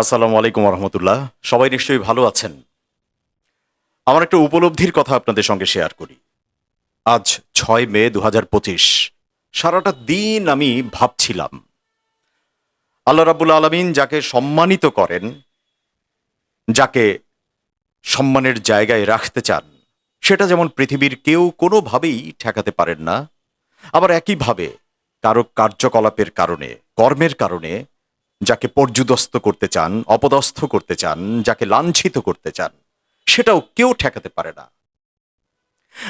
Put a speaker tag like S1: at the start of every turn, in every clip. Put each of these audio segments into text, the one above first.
S1: আসসালামু আলাইকুম রহমতুল্লাহ সবাই নিশ্চয়ই ভালো আছেন। আমার একটা উপলব্ধির কথা আপনাদের সঙ্গে শেয়ার করি। আজ ছয় মে দু সারাটা দিন আমি ভাবছিলাম, আল্লাহ রাবুল আলমিন যাকে সম্মানিত করেন, যাকে সম্মানের জায়গায় রাখতে চান, সেটা যেমন পৃথিবীর কেউ কোনোভাবেই ঠেকাতে পারেন না, আবার একইভাবে কারও কার্যকলাপের কারণে, কর্মের কারণে যাকে পর্যুদস্ত করতে চান, অপদস্থ করতে চান, যাকে লাঞ্ছিত করতে চান, সেটাও কেউ ঠেকাতে পারে না।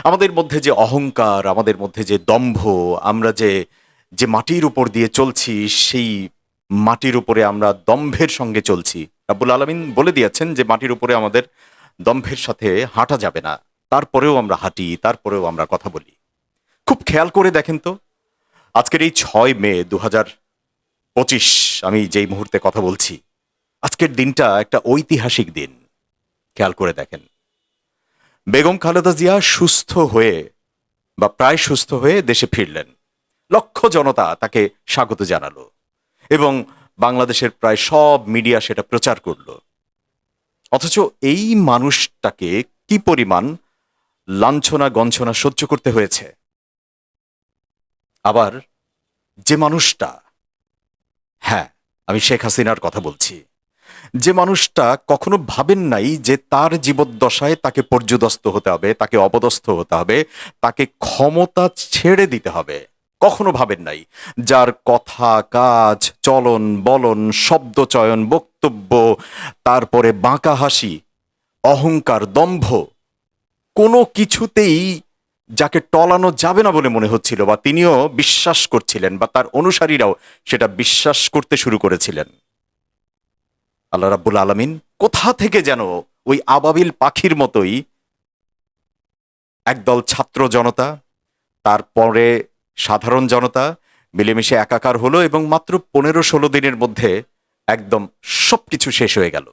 S1: আমাদের মধ্যে যে অহংকার, আমাদের মধ্যে যে দম্ভ, আমরা যে যে মাটির উপর দিয়ে চলছি, সেই মাটির উপরে আমরা দম্ভের সঙ্গে চলছি। রাব্বুল আলমিন বলে দিয়েছেন যে, মাটির উপরে আমাদের দম্ভের সাথে হাঁটা যাবে না। তারপরেও আমরা হাঁটি, তারপরেও আমরা কথা বলি। খুব খেয়াল করে দেখেন তো, আজকের এই ছয় মে দু হাজার পঁচিশ আমি যেই মুহূর্তে কথা বলছি, আজকের দিনটা একটা ঐতিহাসিক দিন। খেয়াল করে দেখেন। বেগম খালেদা জিয়া সুস্থ হয়ে বা প্রায় সুস্থ হয়ে দেশে ফিরলেন। লক্ষ জনতা তাকে স্বাগত জানালো এবং বাংলাদেশের প্রায় সব মিডিয়া সেটা প্রচার করল। অথচ এই মানুষটাকে কি পরিমাণ লাঞ্ছনা গঞ্ছনা সহ্য করতে হয়েছে? আবার যে মানুষটা হ্যাঁ আমি শেখ হাসিনার কথা বলছি। যে মানুষটা কখনো ভাবেন নাই যে তার জীবদ্দশায় তাকে পর্যদস্ত হতে হবে, তাকে অপদস্থ হতে হবে, তাকে ক্ষমতা ছেড়ে দিতে হবে। কখনো ভাবেন নাই। যার কথা, কাজ, চলন, বলন শব্দচয়ন বক্তব্য, তারপরে বাঁকা হাসি, অহংকার, দম্ভ, কোনো কিছুতেই যাকে টলানো যাবে না বলে মনে হচ্ছিল বা তিনিও বিশ্বাস করছিলেন বা তার অনুসারীরাও সেটা বিশ্বাস করতে শুরু করেছিলেন। আল্লাহ রাব্বুল আলমিন কোথা থেকে যেন ওই আবাবিল পাখির মতোই একদল ছাত্র জনতা, তারপরে সাধারণ জনতা মিলেমিশে একাকার হলো এবং মাত্র পনেরো ষোলো দিনের মধ্যে একদম সবকিছু শেষ হয়ে গেল।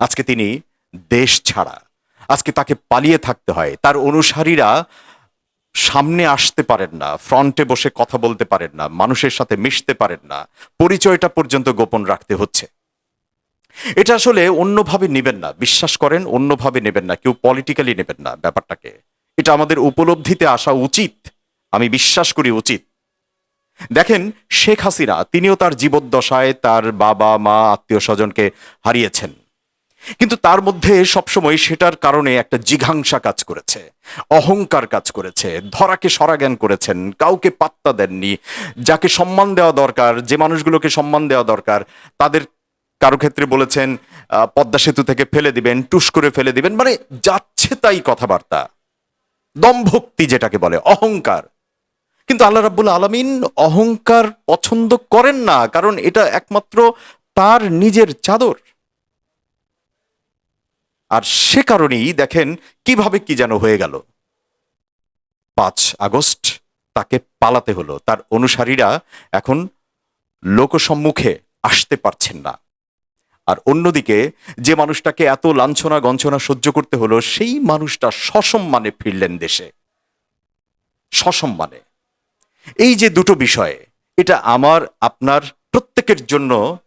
S1: আজকে তিনি দেশ ছাড়া, আজকে তাকে পালিয়ে থাকতে হয়। তার অনুসারীরা সামনে আসতে পারেন না, ফ্রন্টে বসে কথা বলতে পারেন না, মানুষের সাথে মিশতে পারেন না, পরিচয়টা পর্যন্ত গোপন রাখতে হচ্ছে। এটা আসলে অন্যভাবে নেবেন না, বিশ্বাস করেন, অন্যভাবে নেবেন না, কেউ পলিটিক্যালি নেবেন না ব্যাপারটাকে। এটা আমাদের উপলব্ধিতে আসা উচিত, আমি বিশ্বাস করি উচিত। দেখেন, শেখ হাসিনা, তিনিও তার জীবদ্দশায় তার বাবা, মা আত্মীয় স্বজনকে হারিয়েছেন। কিন্তু তার মধ্যে সবসময় সেটার কারণে একটা জিঘাংসা কাজ করেছে, অহংকার কাজ করেছে, ধরাকে সরাজ্ঞান করেছেন, কাউকে পাত্তা দেননি, যাকে সম্মান দেওয়া দরকার, যে মানুষগুলোকে সম্মান দেওয়া দরকার, তাদের কারও ক্ষেত্রে বলেছেন পদ্মা সেতু থেকে ফেলে দিবেন, টুস করে ফেলে দিবেন মানে যাচ্ছে তাই কথাবার্তা। দম্ভক্তি যেটাকে বলে, অহংকার। কিন্তু আল্লাহ রাব্বুল আলমিন অহংকার পছন্দ করেন না, কারণ এটা একমাত্র তার নিজের চাদর। আর সে কারণেই দেখেন কীভাবে কি যেন হয়ে গেল। পাঁচ আগস্ট তাকে পালাতে হলো। তার অনুসারীরা এখন লোকসম্মুখে আসতে পারছেন না। আর অন্যদিকে যে মানুষটাকে এত লাঞ্ছনা গঞ্ছনা সহ্য করতে হলো, সেই মানুষটা সসম্মানে ফিরলেন দেশে। সসম্মানে। এই যে দুটো বিষয়, এটা আমার, আপনার প্রত্যেকের জন্য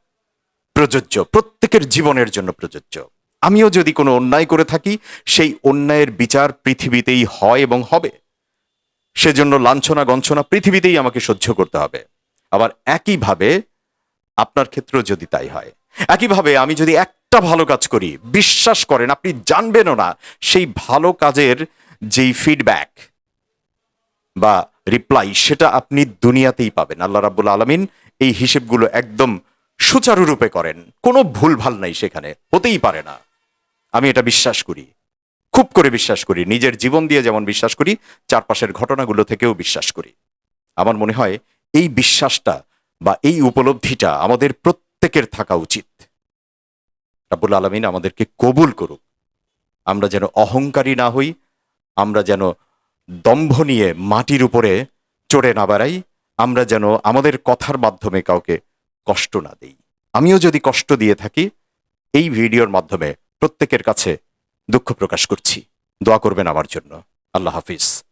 S1: প্রযোজ্য, প্রত্যেকের জীবনের জন্য প্রযোজ্য। আমিও যদি কোনো অন্যায় করে থাকি, সেই অন্যায়ের বিচার পৃথিবীতেই হয় এবং হবে। সেজন্য লাঞ্ছনা গঞ্ছনা পৃথিবীতেই আমাকে সহ্য করতে হবে। আবার একইভাবে আপনার ক্ষেত্রেও যদি তাই হয়। একইভাবে আমি যদি একটা ভালো কাজ করি, বিশ্বাস করেন, আপনি জানবেনও না, সেই ভালো কাজের যেই ফিডব্যাক বা রিপ্লাই সেটা আপনি দুনিয়াতেই পাবেন। আল্লাহ রাব্বুল আলমিন এই হিসেবগুলো একদম সুচারুরূপে করেন। কোনো ভুলভাল নাই সেখানে, হতেই পারে না। আমি এটা বিশ্বাস করি। খুব করে বিশ্বাস করি। নিজের জীবন দিয়ে যেমন বিশ্বাস করি, চারপাশের ঘটনাগুলো থেকেও বিশ্বাস করি। আমার মনে হয় এই বিশ্বাসটা বা এই উপলব্ধিটা আমাদের প্রত্যেকের থাকা উচিত। রাব্বুল আলমিন আমাদেরকে কবুল করুক। আমরা যেন অহংকারী না হই, আমরা যেন দম্ভ নিয়ে মাটির উপরে চড়ে না বেড়াই, আমরা যেন আমাদের কথার মাধ্যমে কাউকে কষ্ট না দেই। আমিও যদি কষ্ট দিয়ে থাকি, এই ভিডিওর মাধ্যমে প্রত্যেকের কাছে দুঃখ প্রকাশ করছি। দোয়া করবেন আমার জন্য। আল্লাহ হাফিজ।